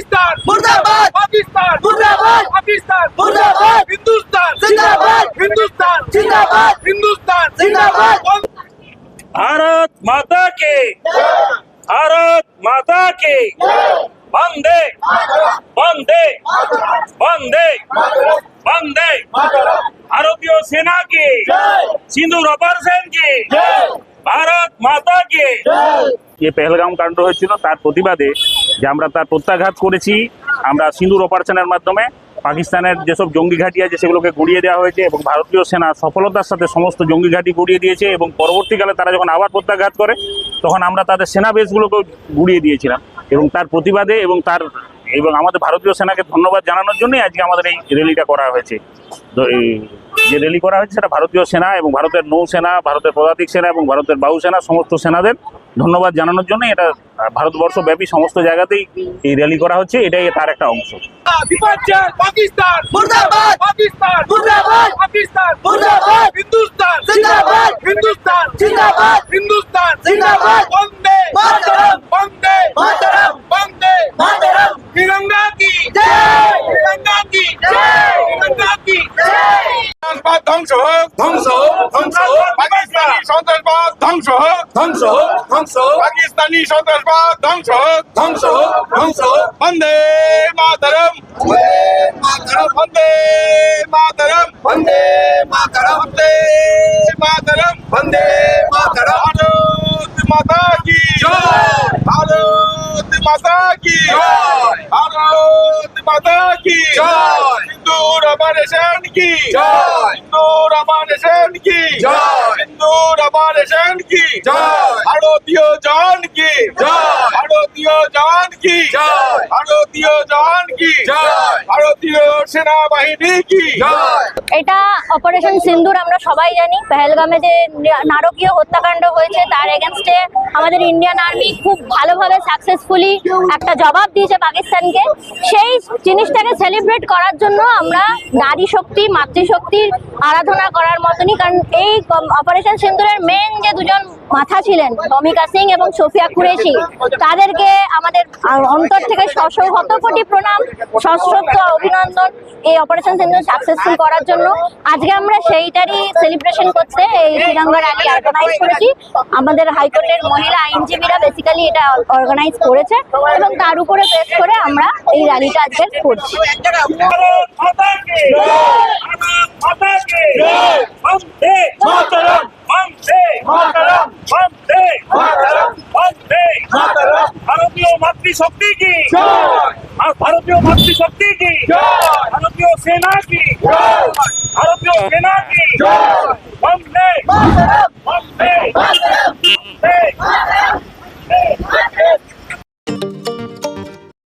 पाकिस्तान मुर्दाबाद! पाकिस्तान मुर्दाबाद! पाकिस्तान मुर्दाबाद! हिंदुस्तान जिंदाबाद! हिंदुस्तान जिंदाबाद! हिंदुस्तान जिंदाबाद! भारत माता के भारत माता के। बंदे बंदे बंदे बंदे आरोपियों सेना के सिंधु रबर सेन के। भारत माता के। যে পেহেলগাম কাণ্ড হয়েছিল, তার প্রতিবাদে যে আমরা তার প্রত্যাঘাত করেছি, আমরা সিন্ধুর অপারেশনের মাধ্যমে পাকিস্তানের যেসব জঙ্গি ঘাঁটি আছে সেগুলোকে গুড়িয়ে দেওয়া হয়েছে এবং ভারতীয় সেনা সফলতার সাথে সমস্ত জঙ্গি ঘাঁটি গুড়িয়ে দিয়েছে এবং পরবর্তীকালে তারা যখন আবার প্রত্যাঘাত করে, তখন আমরা তাদের সেনা বেসগুলোকেও গুড়িয়ে দিয়েছিলাম এবং তার প্রতিবাদে এবং তার এবং আমাদের ভারতীয় সেনাকে ধন্যবাদ জানানোর জন্যই আজকে আমাদের এই র্যালিটা করা হয়েছে। তো যে র্যালি করা হয়েছে সেটা ভারতীয় সেনা এবং ভারতের নৌসেনা ভারতের পদাতিক সেনা এবং ভারতের বায়ুসেনা সমস্ত সেনাদের ধন্যবাদ জানানোর জন্য এটা ভারতবর্ষ ব্যাপী সমস্ত জায়গাতেই এই র্যালি করা হচ্ছে এটাই তার একটা অংশ। ধ্বংস হয়। ध्वंस हो ध्वंस हो। पाकिस्तानी सन्त्रासवाद ध्वंस हो। ध्वंस हो ध्वंस हो। वंदे मातरम। वंदे मातरम। वंदे मातरम। वंदे मातरम। वंदे মাতা কি ভারত মাতা কি জয় হিন্দুর অপারেশন কি? জয়। হিন্দুর অপারেশন কি? জয়। হিন্দুর অপারেশন কি? ভারতীয় জন কি? ভারতীয় জন কি? ভারতীয় জন কি? ভারতীয় সেনাবাহিনী কি? জয়। এটা অপারেশন সিন্দুর আমরা সবাই জানি। পেহেলগামে যে নারকীয় হত্যাকাণ্ড হয়েছে তার এগেনস্টে আমাদের ইন্ডিয়ান আর্মি খুব ভালোভাবে সাকসেসফুলি একটা জবাব দিয়েছে পাকিস্তানকে। সেই জিনিসটাকে সেলিব্রেট করার জন্য আমরা নারী শক্তি মাতৃশক্তির আরাধনা করার মতনই কারণ এই অপারেশন সিন্দুরের মেন যে দুজন মাথা ছিলেন ভমিকা সিং এবং সোফিয়া কুরেশি। তাদেরকে আমাদের অন্তর থেকে শত কোটি প্রণাম, সশ্রদ্ধ অভিনন্দন এই অপারেশন সিন্দুর সাকসেসফুল করার জন্য। আজকে আমরা সেইটারই সেলিব্রেশন করতে এই তিরঙ্গা র্যালি অর্গানাইজ করেছি। আমাদের হাইকোর্টের মহিলা আইনজীবীরা বেসিক্যালি এটা অর্গানাইজ করেছে এবং তার উপরে বেস করে আমরা এই র্যালিটা আজকে করছি ভারত মাতা কি ভারত মাতা কি বন্দে মাতরম বন্দে মাতরম বন্দে মাতরম বন্দে মাতরম মাতৃশক্তি কি? আর ভারতীয় মাতৃশক্তি কি? ভারতীয় সেনা কি? ভারতীয় সেনা কি?